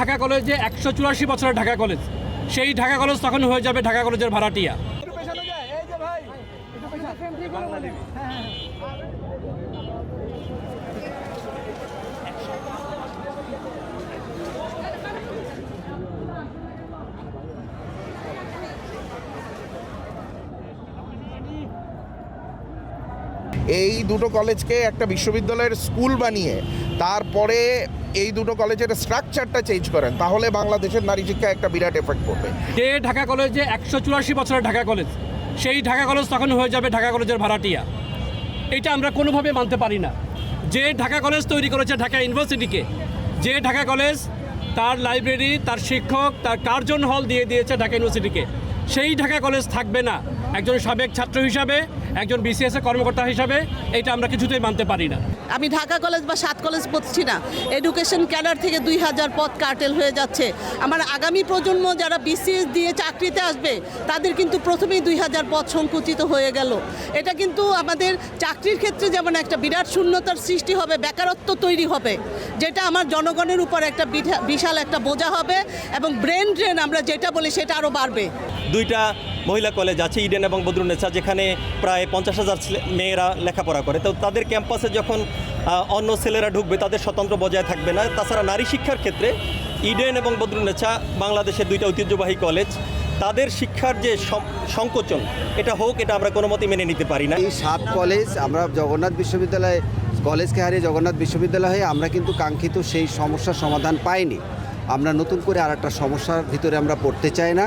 ঢাকা কলেজে একশো চুরাশি বছরের ঢাকা কলেজ, সেই ঢাকা কলেজ তখন হয়ে যাবে ঢাকা কলেজের ভাড়াটিয়া। এই দুটো কলেজকে একটা বিশ্ববিদ্যালয়ের স্কুল বানিয়ে, তারপরে এই দুটো কলেজের স্ট্রাকচারটা চেঞ্জ করেন, তাহলে বাংলাদেশের নারী শিক্ষা একটা বিরাট এফেক্ট করবে যে ঢাকা কলেজে একশো চুরাশি বছরের ঢাকা কলেজ? সেই ঢাকা কলেজ তখন হয়ে যাবে ঢাকা কলেজের ভাড়াটিয়া। এটা আমরা কোনোভাবে মানতে পারি না। যে ঢাকা কলেজ তৈরি করেছে ঢাকা ইউনিভার্সিটিকে, যে ঢাকা কলেজ তার লাইব্রেরি তার শিক্ষক, তার কার্জন হল দিয়ে দিয়েছে ঢাকা ইউনিভার্সিটিকে। সেই ঢাকা কলেজ থাকবে না। একজন সাবেক ছাত্র হিসাবে, একজন বিসিএস এর কর্মকর্তা হিসাবে, এটা আমরা কিছুতেই মানতে পারি না। আমি ঢাকা কলেজ বা সাত কলেজ পড়ছি না। এডুকেশন ক্যাডার থেকে দুই হাজার পদ কার্টেল হয়ে যাচ্ছে। আমার আগামী প্রজন্ম যারা বিসিএস দিয়ে চাকরিতে আসবে, তাদের কিন্তু প্রথমেই দুই হাজার পদ সংকুচিত হয়ে গেল। এটা কিন্তু আমাদের চাকরির ক্ষেত্রে যেমন একটা বিরাট শূন্যতার সৃষ্টি হবে, বেকারত্ব তৈরি হবে, যেটা আমার জনগণের উপর একটা বিশাল একটা বোঝা হবে এবং ব্রেন ড্রেন আমরা যেটা বলি সেটা আরও বাড়বে। দুইটা মহিলা কলেজ আছে ইডেন এবং বদরুন্নেসা যেখানে প্রায় পঞ্চাশ হাজার মেয়েরা লেখাপড়া করে। তো তাদের ক্যাম্পাসে যখন অন্য ছেলেরা ঢুকবে, তাদের স্বতন্ত্র বজায় থাকবে না। তাছাড়া নারী শিক্ষার ক্ষেত্রে ইডেন এবং বদরুন্নেসা বাংলাদেশের দুইটা ঐতিহ্যবাহী কলেজ তাদের শিক্ষার যে সংকোচন, এটা হোক, এটা আমরা কোনো মতেই মেনে নিতে পারি না। এই সাত কলেজ আমরা জগন্নাথ বিশ্ববিদ্যালয়ে কলেজকে হারিয়ে জগন্নাথ বিশ্ববিদ্যালয় হয়ে আমরা কিন্তু কাঙ্ক্ষিত সেই সমস্যার সমাধান পাইনি। আমরা নতুন করে আর একটা সমস্যার ভিতরে আমরা পড়তে চাই না।